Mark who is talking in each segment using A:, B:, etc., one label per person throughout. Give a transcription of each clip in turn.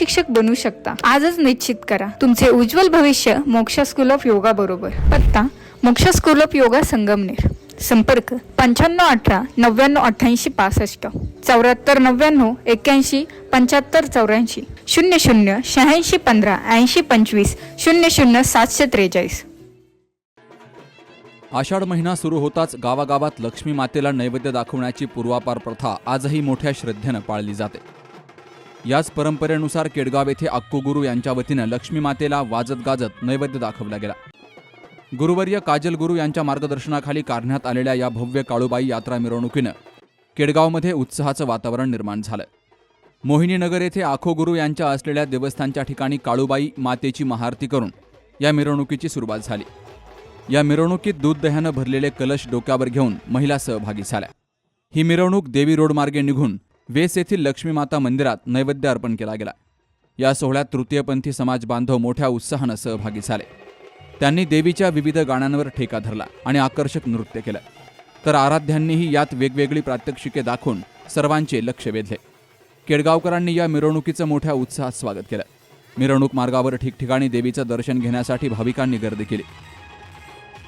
A: शिक्षक बनू शकता. आजच निश्चित करा. तुमचे उज्ज्वल भविष्य मोक्ष स्कूल ऑफ योगा बरोबर. पत्ता मोक्ष स्कूल ऑफ योगा संगमनेर. संपर्क पंच्याण्णव अठरा नव्याण्णव अठ्ठ्याऐंशी पासष्ट. चौऱ्याहत्तर नव्याण्णव एक्क्याऐंशी पंच्याहत्तर चौऱ्याऐंशी. शून्य शून्य शहाऐंशी पंधरा ऐंशी पंचवीस. शून्य शून्य सातशे त्रेचाळीस.
B: आषाढ महिना सुरू होताच गावागावात लक्ष्मी मातेला नैवेद्य दाखवण्याची पूर्वापार प्रथा आजही मोठ्या श्रद्धेनं पाळली जाते. याच परंपरेनुसार केडगाव येथे अक्कोगुरू यांच्या वतीनं लक्ष्मी मातेला वाजत गाजत नैवेद्य दाखवला गेला. गुरुवर्य काजल गुरु यांच्या मार्गदर्शनाखाली काढण्यात आलेल्या या भव्य काळूबाई यात्रा मिरवणुकीनं केडगावमध्ये उत्साहाचं वातावरण निर्माण झालं. मोहिनीनगर येथे आखो गुरु यांच्या असलेल्या देवस्थानच्या ठिकाणी काळूबाई मातेची महाआरती करून या मिरवणुकीची सुरुवात झाली. या मिरवणुकीत दूध दह्यानं भरलेले कलश डोक्यावर घेऊन महिला सहभागी झाल्या. ही मिरवणूक देवी रोड मार्गे निघून वेस येथील लक्ष्मी माता मंदिरात नैवेद्य अर्पण केला गेला. या सोहळ्यात तृतीयपंथी समाज बांधव मोठ्या उत्साहानं सहभागी झाले. त्यांनी देवीच्या विविध गाण्यांवर ठेका धरला आणि आकर्षक नृत्य केलं. तर आराध्यांनीही यात वेगवेगळी प्रात्यक्षिके दाखवून सर्वांचे लक्ष वेधले. केडगावकरांनी या मिरवणुकीचं मोठ्या उत्साहात स्वागत केलं. मिरवणूक मार्गावर ठिकठिकाणी देवीचं दर्शन घेण्यासाठी भाविकांनी गर्दी केली.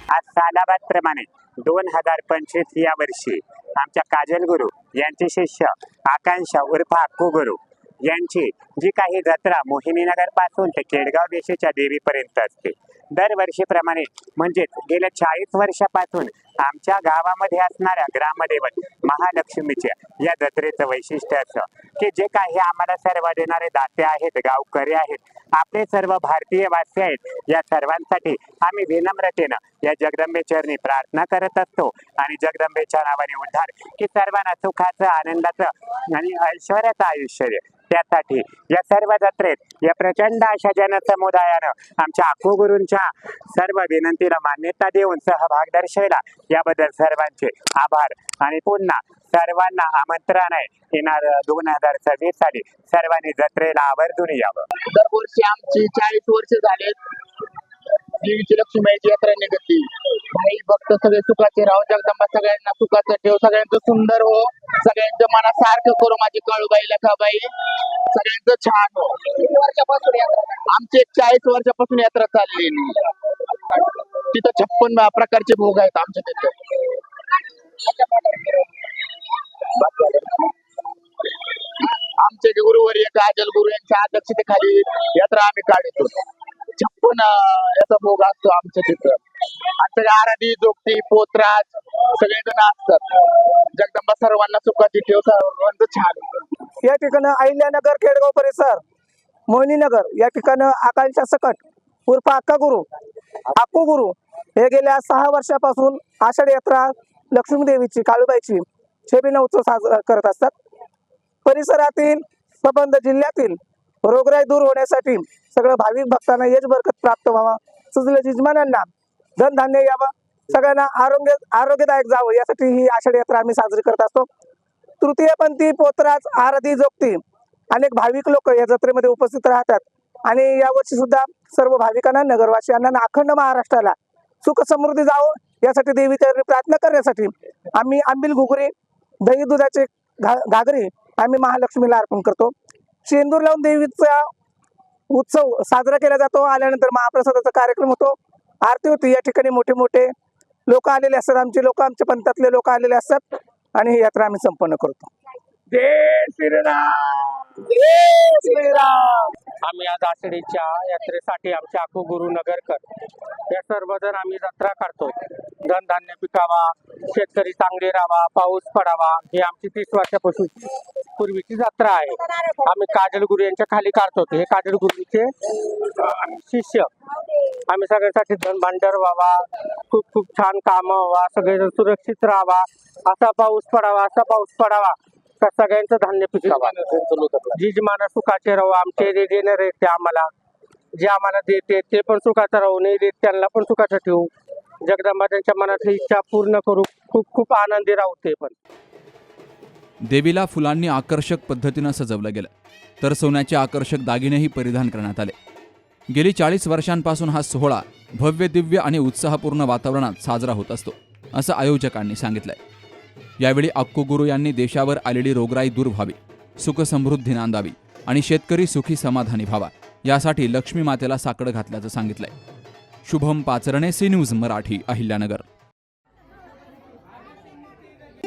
C: आज सालाबादप्रमाणे दोन हजार पंचवीस या वर्षी आमच्या काजल गुरु यांचे शिष्य आकांक्षा उर्फ अक्कू गुरु यांची जी काही जत्रा मोहिनीनगरपासून ते केडगाव देशीच्या देवीपर्यंत असते. दरवर्षीप्रमाणे म्हणजेच गेल्या चाळीस वर्षापासून आमच्या गावामध्ये असणाऱ्या ग्रामदेवत महालक्ष्मीच्या या जत्रेचं वैशिष्ट्य असं की जे काही आम्हाला सर्व देणारे दाते आहेत गावकरी आहेत आपले सर्व भारतीय वासी आहेत या सर्वांसाठी आम्ही विनम्रतेनं या जगदंबेचरणी प्रार्थना करत असतो आणि जगदंबेच्या नावाने उद्धार की सर्वांना सुखाचं आनंदाचं आणि ऐश्वर्याचं आयुष्य त्यासाठी या सर्व जत्रेत या प्रचंड अशा जनसमुदायानं आमच्या आखोगुरूंच्या सर्व विनंतीला मान्यता देऊन सहभाग दर्शवला. याबद्दल सर्वांचे आभार. आणि पुन्हा सर्वांना आमंत्रण आहे. येणार दोन हजार सव्वीस साली सर्वांनी जत्रेला आवर्जून यावं.
D: दरवर्षी आमची चाळीस वर्ष झालेत देवीची लक्ष्मीची यात्रा निघती भाई भक्त सगळे सुखाचे राहो जगदंबा सगळ्यांना सुखाचं ठेव सगळ्यांचं सुंदर हो सगळ्यांचं मनासारखं करू माझी कळूबाई लखाबाई. सगळ्यांचं छान हो. वर्षापासून आमची चाळीस वर्षापासून यात्रा चालली तिथं छप्पन प्रकारचे भोग आहेत आमच्या तिथे. आमचे जे गुरुवर्य काजल गुरु यांच्या अध्यक्षतेखाली यात्रा आम्ही काढतो. छप्पन याचा भोग असतो आमच्या तिथं. सगळे आराधी जोगती पोतराज सगळेजण असतात. जगदंबा सर्वांना सुखाची ठेव सर्वांचं छान.
E: या ठिकाणी अहिल्यानगर खेडगाव परिसर मोहिनीनगर या ठिकाणी आकांक्षा सकट उर्फ अक्का गुरु अक्कू गुरु हे गेल्या सहा वर्षापासून आषाढी यात्रा लक्ष्मी देवीची काळूबाईची छेबिना उत्सव साजरा करत असतात. परिसरातील संबंध जिल्ह्यातील रोगराई दूर होण्यासाठी सगळं भाविक भक्तांना हेच बरकत प्राप्त व्हावा. सजल्या जिजमानांना धनधान्य यावं. सगळ्यांना आरोग्य आरोग्यदायक जावं. यासाठी ही आषाढी यात्रा आम्ही साजरी करत असतो. तृतीयपंथी पोतराज आराधी जोगती अनेक भाविक लोक या जत्रेमध्ये उपस्थित राहतात. आणि यावर्षी सुद्धा सर्व भाविकांना नगरवासियांना अखंड महाराष्ट्राला सुख समृद्धी जावं. यासाठी देवी चरणी प्रार्थना करण्यासाठी आम्ही आंबील घुगरी दही दुधाचे घा घागरी आम्ही महालक्ष्मीला अर्पण करतो. शेंदूर लावून देवीचा उत्सव साजरा केला जातो. आल्यानंतर महाप्रसादाचा कार्यक्रम होतो. आरती होती. या ठिकाणी मोठे मोठे लोक आलेले असतात. आमचे लोक आमच्या पंथातले लोक आलेले असतात. आणि ही यात्रा आम्ही संपन्न करतो.
C: जय श्रीराम!
E: जय श्रीराम!
F: आम्ही आज आषाढीच्या यात्रेसाठी आमचे आखू गुरु नगरकर या सर्वजण आम्ही जत्रा काढतो धनधान्य पिकावा शेतकरी चांगले राहावा पाऊस पडावा ही आमची तीस वर्षापासून पूर्वीची जत्रा आहे. आम्ही काजल गुरु यांच्या खाली काढतो हे काजल गुरुचे शिष्य. आम्ही सगळ्यांसाठी धन भांडर व्हावा. खूप खूप छान काम व्हावा. सगळेजण सुरक्षित राहावा. असा पाऊस पडावा असा पाऊस पडावा. तर सगळ्यांचं धान्य पिकावा जिजमाना सुखाचे राहू आमचे जे देणारे ते आम्हाला. जे आम्हाला देते ते पण सुखाचं राहू. नाही देत त्यांना पण सुखाचं ठेवू. जगदंबा त्यांच्या मनातली इच्छा पूर्ण करू. खूप खूप आनंदी राहू ते पण.
B: देवीला फुलांनी आकर्षक पद्धतीनं सजवलं गेलं. तर सोन्याचे आकर्षक दागिनेही परिधान करण्यात आले. गेली चाळीस वर्षांपासून हा सोहळा भव्य दिव्य आणि उत्साहपूर्ण वातावरणात साजरा होत असतो असं आयोजकांनी सांगितलंय. यावेळी अक्कू गुरु यांनी देशावर आलेली रोगराई दूर व्हावी सुखसमृद्धी नांदावी आणि शेतकरी सुखी समाधानी व्हावा यासाठी लक्ष्मी मातेला साकडं घातल्याचं सांगितलंय. Shubham Pacharne C news Marathi Ahilyanagar.